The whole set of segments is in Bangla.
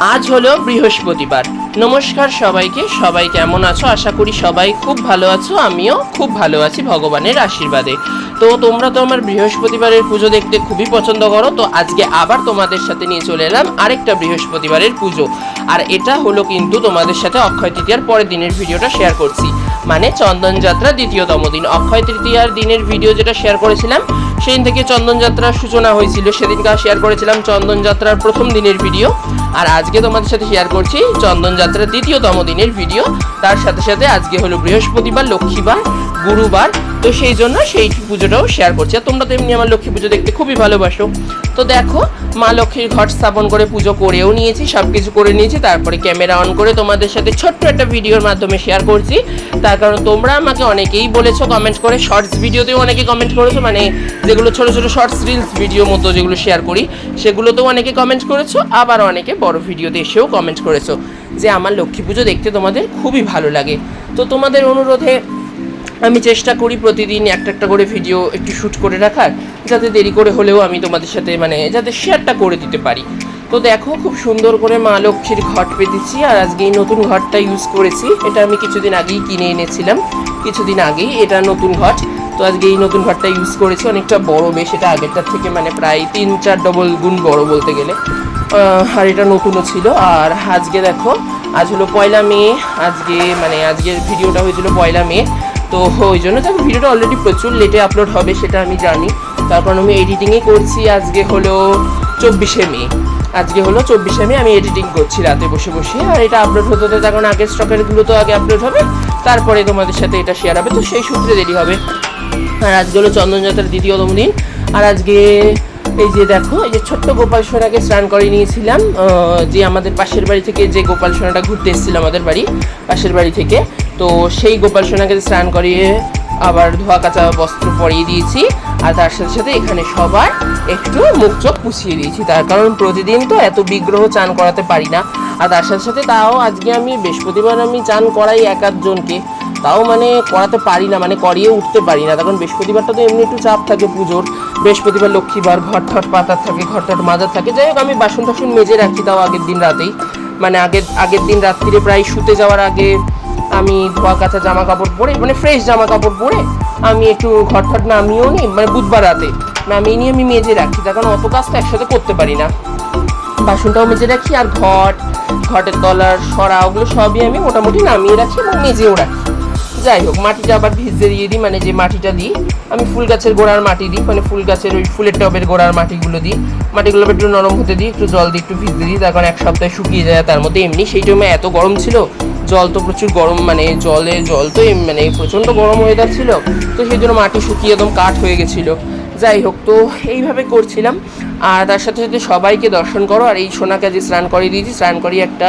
আজ হলো বৃহস্পতিবার। নমস্কার সবাইকে, সবাই কেমন আছো? আশা করি সবাই খুব ভালো আছো, আমিও খুব ভালো আছি ভগবানের আশীর্বাদে। তো তোমরা তো আমার বৃহস্পতিবারের পুজো দেখতে খুবই পছন্দ করো, তো আজকে আবার তোমাদের সাথে নিয়ে চলে এলাম আরেকটা বৃহস্পতিবারের পুজো। আর এটা হলো কিন্তু তোমাদের সাথে অক্ষয় তৃতীয়ার পরের দিনের ভিডিওটা শেয়ার করছি। মানে চন্দন যাত্রা দ্বিতীয়তম দিন। অক্ষয় তৃতীয়ার দিনের ভিডিও যেটা শেয়ার করেছিলাম, সেদিন থেকে চন্দনযাত্রার সূচনা হয়েছিল। সেদিনকার শেয়ার করেছিলাম চন্দনযাত্রার প্রথম দিনের ভিডিও। আর আজকে তোমাদের সাথে শেয়ার করছি চন্দন যাত্রার দ্বিতীয়তম দিনের ভিডিও তার সাথে সাথে আজকে হলো বৃহস্পতিবার, লক্ষ্মীবার। গুরুবার। তো সেই জন্য সেই পুজোটাও শেয়ার করছি। আর তোমরা তো এমনি আমার লক্ষ্মী পুজো দেখতে খুবই ভালোবাসো। তো দেখো, মা লক্ষ্মীর ঘট স্থাপন করে পুজো করেও নিয়েছি সব কিছু করে নিয়েছি। তারপরে ক্যামেরা অন করে তোমাদের সাথে ছোট্ট একটা ভিডিওর মাধ্যমে শেয়ার করছি। তার কারণ তোমরা আমাকে অনেকেই বলেছ কমেন্ট করে শর্টস ভিডিওতেও অনেকে কমেন্ট করেছ মানে যেগুলো ছোট ছোট শর্টস রিলস ভিডিও মতো যেগুলো শেয়ার করি, সেগুলোতেও অনেকে কমেন্ট করেছ, আবার অনেকে বড় ভিডিওতে এসেও কমেন্ট করেছ। যে আমার লক্ষ্মী পুজো দেখতে তোমাদের খুবই ভালো লাগে। তো তোমাদের অনুরোধে আমি চেষ্টা করি প্রতিদিন একটা একটা করে ভিডিও একটু শ্যুট করে রাখার, যাতে দেরি করে হলেও আমি তোমাদের সাথে মানে যাতে শেয়ারটা করে দিতে পারি। তো দেখো, খুব সুন্দর করে মা লক্ষ্মীর ঘট পেতেছি আর আজকে এই নতুন ঘরটা ইউজ করেছি। এটা আমি কিছুদিন আগেই কিনে এনেছিলাম, কিছুদিন আগেই এটা নতুন ঘট। তো আজকে এই নতুন ঘরটা ইউজ করেছি, অনেকটা বড় বেশ, এটা আগেরটার থেকে মানে প্রায় তিন চার ডবল গুণ বড় বলতে গেলে। আর এটা নতুনও ছিল। আর আজকে দেখো, আজ হলো পয়লা মে, আজকে মানে আজকের ভিডিওটা হয়েছিল পয়লা মে। তো ওই জন্য দেখো ভিডিওটা অলরেডি প্রচুর লেটে আপলোড হবে, সেটা আমি জানি। তারপর আমি এডিটিংই করছি, আজকে হলো চব্বিশে মে। আজকে হলো চব্বিশে মে, আমি এডিটিং করছি রাতে বসে বসে। আর এটা আপলোড হতে হতে তখন আগের স্টকেরগুলো তো আগে আপলোড হবে, তারপরে তোমাদের সাথে এটা শেয়ার হবে, তো সেই সূত্রে দেরি হবে। আর আজকে হলো চন্দনযাত্রার দ্বিতীয়তম দিন আর আজকে এই যে দেখো, এই যে ছোট্ট গোপাল সোনাকে স্নান করে নিয়েছিলাম যে আমাদের পাশের বাড়ি থেকে যে গোপাল সোনাটা ঘুরতে এসেছিল আমাদের বাড়ি, পাশের বাড়ি থেকে। তো সেই গোপাল সোনাকে স্নান করিয়ে আবার ধোয়া কাচা বস্ত্র পরিয়ে দিয়েছি। আর তার সাথে সাথে এখানে সবার একটু মুখ চোখ পুষিয়ে দিয়েছি। তার কারণ প্রতিদিন তো এত বিগ্রহ চান করাতে পারি না। আর তার সাথে সাথে তাও আজকে আমি বৃহস্পতিবার আমি চান করাই এক আধজনকে। তাও মানে করাতে পারি না মানে করিয়ে উঠতে পারি না। তখন বৃহস্পতিবারটা তো এমনি একটু চাপ থাকে পুজোর। বৃহস্পতিবার লক্ষ্মীবার ঘর ঠট পাতার থাকে ঘর ঠট মাজার থাকে। যাই হোক, আমি বাসন টাসন মেজে রাখি তাও আগের দিন রাতেই। মানে আগের আগের দিন রাত্রিরে প্রায় শুতে যাওয়ার আগে আমি ধোয়া কাচা জামা কাপড় পরে মানে ফ্রেশ জামা কাপড় পরে আমি একটু ঘর ঠট নামিয়েও নিই মানে বুধবার রাতে। নামিয়ে নিয়ে আমি মেজে রাখি, তার কারণ অত কাজ তো একসাথে করতে পারি না। বাসনটাও মেজে রাখি, আর ঘট, ঘটের তলার সরা, ওগুলো সবই আমি মোটামুটি নামিয়ে রাখি এবং মেজেও রাখি। যাই হোক, মাটিটা আবার ভিজে দিয়ে দিই মানে যে মাটিটা দিই, আমি ফুল গাছের গোড়ার মাটি দিই মানে ফুল গাছের ওই ফুলের টবের গোড়ার মাটিগুলো দিই। মাটিগুলো একটু নরম হতে দিই, একটু জল দিয়ে একটু ভিজতে দিই, তার কারণ এক সপ্তাহে শুকিয়ে যায়, তার মধ্যে এমনি। সেই টাইমে এত গরম ছিল জল তো প্রচুর গরম মানে জলে, জল তো মানে প্রচণ্ড গরম ওয়েদার ছিল তো সেই জন্য মাটি শুকিয়ে একদম কাঠ হয়ে গেছিল। যাই হোক, তো এইভাবে করছিলাম। আর তার সাথে সাথে সবাইকে দর্শন করো। আর এই সোনাকে যে স্নান করিয়ে দিয়েছি, স্নান করিয়ে একটা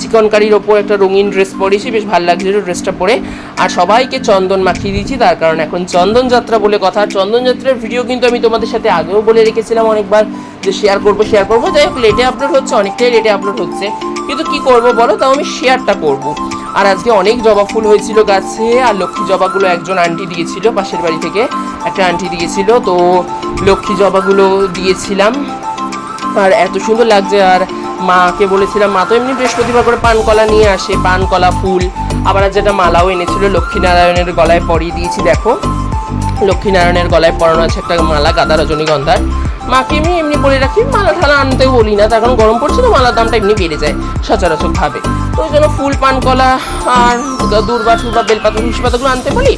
চিকন কারির ওপর একটা রঙিন ড্রেস পরেছি। বেশ ভালো লাগছিল ড্রেসটা পরে। আর সবাইকে চন্দন মাখিয়ে দিয়েছি। তার কারণ এখন চন্দন যাত্রা বলে কথা। চন্দন যাত্রার ভিডিও কিন্তু আমি তোমাদের সাথে আগেও বলে রেখেছিলাম অনেকবার যে শেয়ার করব শেয়ার করব। যাই হোক লেটে আপলোড হচ্ছে, অনেকটাই লেটে আপলোড হচ্ছে। কিন্তু কি করব বলো? তাও আমি শেয়ারটা করব। আর আজকে অনেক জবা ফুল হয়েছিল গাছে, আর লক্ষ্মী জবাগুলো একজন আন্টি দিয়েছিল, পাশের বাড়ি থেকে একটা আন্টি দিয়েছিল, তো লক্ষ্মী জবাগুলো দিয়েছিলাম। আর এত সুন্দর লাগছে, আর মাকে বলেছিলাম, মা তো এমনি বৃহস্পতিবার করে পান কলা নিয়ে আসে পান কলা ফুল। আবার যেটা মালাও এনেছিল, লক্ষ্মীনারায়ণের গলায় পরিয়ে দিয়েছি, দেখো। লক্ষ্মীনারায়ণের গলায় পরানো আছে একটা মালা, গাদা রজনীগন্ধার। মাকে আমি এমনি বলে রাখি, মালা ঠালা আনতেও বলি না। তার কারণ গরম পড়ছে তো, মালার দামটা এমনি বেড়ে যায় সচরাচর ভাবে তো ওই জন্য ফুল পান কলা আর দূর্বা টুরবা বেলপাতা তুলসী পাতাগুলো আনতে বলি।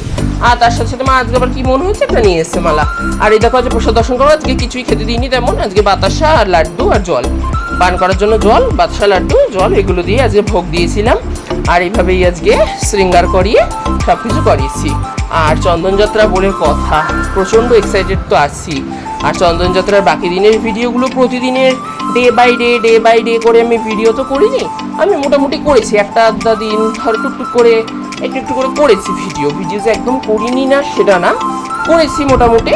আর তার সাথে সাথে মা, আজকে আবার কি মনে হয়েছে? একটা নিয়ে এসছে মালা। আর এই দেখো আজকে প্রসাদ দর্শন করো আজকে কিছুই খেতে দিইনি তেমন। আজকে বাতাসা আর লাড্ডু আর জল। পান করার জন্য জল, বাতাসা, লাড্ডু, জল, এগুলো দিয়ে আজকে ভোগ দিয়েছিলাম। আর এইভাবেই আজকে শৃঙ্গার করিয়ে সব কিছু করিয়েছি। আর চন্দনযাত্রা বলে কথা, প্রচণ্ড এক্সাইটেড তো আছি। আর চন্দনযাত্রার বাকি দিনের ভিডিওগুলো প্রতিদিনের day by day day by day করে আমি ভিডিও তো করিনি। আমি মোটামুটি করেছি। একটা আধা দিন ধর টুকটুক করে, একটু একটু করে করেছি ভিডিও ভিডিও যে একদম করিনি না, সেটা না। করেছি মোটামুটি।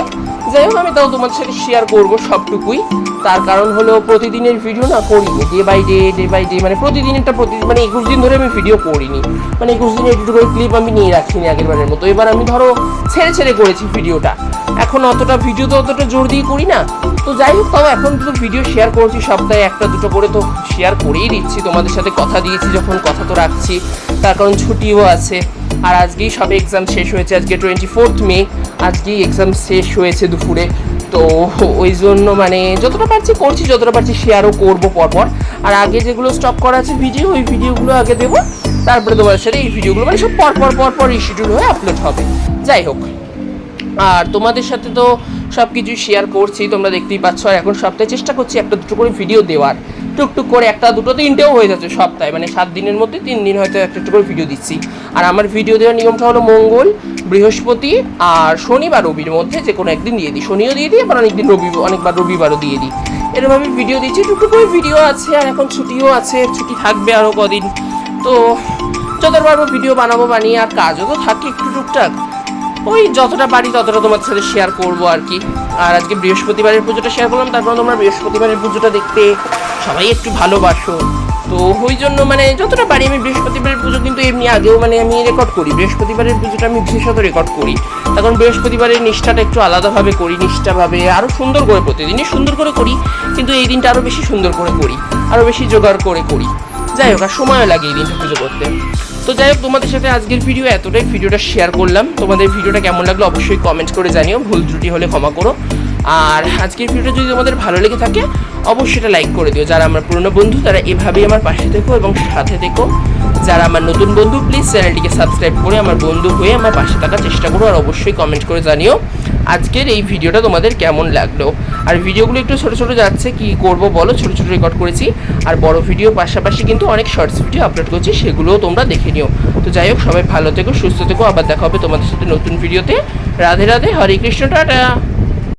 যাই হোক, আমি তাও তোমাদের সাথে শেয়ার করব সবটুকুই। তার কারণ হলো প্রতিদিনের ভিডিও না করিনি day by day day by day মানে প্রতিদিনেরটা প্রতি মানে একুশ দিন ধরে আমি ভিডিও করিনি। মানে একুশ দিনের একটু করে ক্লিপ আমি নিয়ে রাখিনি আগের বারের মতো। এবার আমি ধরো ছেড়ে ছেড়ে করেছি ভিডিওটা এখন অতটা ভিডিও তো অতটা জোর দিয়ে করি না। তো যাই হোক, তাও এখন তো ভিডিও শেয়ার করছি, সপ্তাহে একটা দুটো করে তো শেয়ার করেই দিচ্ছি। তোমাদের সাথে কথা দিয়েছি, যখন কথা তো রাখছি। তার কারণ ছুটিও আছে। আর আজকেই সবে এক্সাম শেষ হয়েছে, আজকে টোয়েন্টি ফোর্থ মে আজকেই এক্সাম শেষ হয়েছে দুপুরে। তো ওই জন্য মানে যতটা পারছি করছি, যতটা পারছি শেয়ারও করব পরপর। আর আগে যেগুলো স্টপ করা আছে ভিডিও ওই ভিডিওগুলো আগে দেবো। তারপরে তোমার সাথে এই ভিডিওগুলো মানে সব পরপর পরপর শিডিউল হয়ে আপলোড হবে। যাই হোক, আর তোমাদের সাথে তো সব কিছু শেয়ার করছি, তোমরা দেখতেই পাচ্ছ। আর এখন সপ্তাহে চেষ্টা করছি একটা দুটো করে ভিডিও দেওয়ার। টুকটুক করে একটা দুটো তিনটেও হয়ে যাচ্ছে সপ্তাহে। মানে সাত দিনের মধ্যে তিন দিন হয়তো একটা একটু করে ভিডিও দিচ্ছি। আর আমার ভিডিও দেওয়ার নিয়মটা হলো মঙ্গল, বৃহস্পতি আর শনিবার রবির মধ্যে যে কোনো একদিন দিয়ে দিই। শনিও দিয়ে দিই, আবার অনেকদিন রবি, অনেকবার রবিবারও দিয়ে দিই। এরকম আমি ভিডিও দিচ্ছি টুকটুক করে ভিডিও আছে আর এখন ছুটিও আছে, ছুটি থাকবে আরও কদিন। তো যতটা পারব ভিডিও বানাবো বানিয়ে আর কাজও তো থাকে একটু টুকটাক। ওই যতটা পারি ততটা তোমার সাথে শেয়ার করব আর কি। আর আজকে বৃহস্পতিবারের পুজোটা শেয়ার করলাম, তারপর তোমরা বৃহস্পতিবারের পুজোটা দেখতে সবাই একটু ভালোবাসো। তো ওই জন্য মানে যতটা পারি আমি বৃহস্পতিবারের পুজো কিন্তু এমনি আগেও মানে আমি রেকর্ড করি। বৃহস্পতিবারের পুজোটা আমি বিশেষত রেকর্ড করি। তখন বৃহস্পতিবারের নিষ্ঠাটা একটু আলাদাভাবে করি, নিষ্ঠাভাবে আরও সুন্দর করে প্রতিদিনই সুন্দর করে করি, কিন্তু এই দিনটা আরও বেশি সুন্দর করে করি আরও বেশি জোগাড় করে করি। যাই হোক, আর সময়ও লাগে এই দিনটা পুজো করতে। তো যাই হোক, তোমাদের সাথে আজকের ভিডিও এতটাই। ভিডিওটা শেয়ার করলাম। তোমাদের ভিডিওটা কেমন লাগল অবশ্যই কমেন্ট করে জানিও। ভুল ত্রুটি হলে ক্ষমা করো। আর আজকের ভিডিওটা যদি তোমাদের ভালো লেগে থাকে, অবশ্যই এটা লাইক করে দিও। যারা আমার পুরনো বন্ধু, তারা এভাবেই আমার পাশে থেকো এবং সাথে থেকো। যারা আমার নতুন বন্ধু প্লিজ চ্যানেলটিকে সাবস্ক্রাইব করে আমার বন্ধু হয়ে আমার পাশে থাকার চেষ্টা করো আর অবশ্যই কমেন্ট করে জানিও আজকের এই ভিডিওটা তোমাদের কেমন লাগল। আর ভিডিওগুলো একটু ছোটো ছোটো যাচ্ছে, কি করব বলো? ছোটো ছোটো রেকর্ড করেছি। আর বড় ভিডিও পাশাপাশি কিন্তু অনেক শর্টস ভিডিও আপলোড করছি, সেগুলোও তোমরা দেখে নিও। তো যাই হোক, সবাই ভালো থেকো, সুস্থ থেকো। আবার দেখা হবে তোমাদের সাথে নতুন ভিডিওতে রাধে রাধে, হরে কৃষ্ণ, টাটা!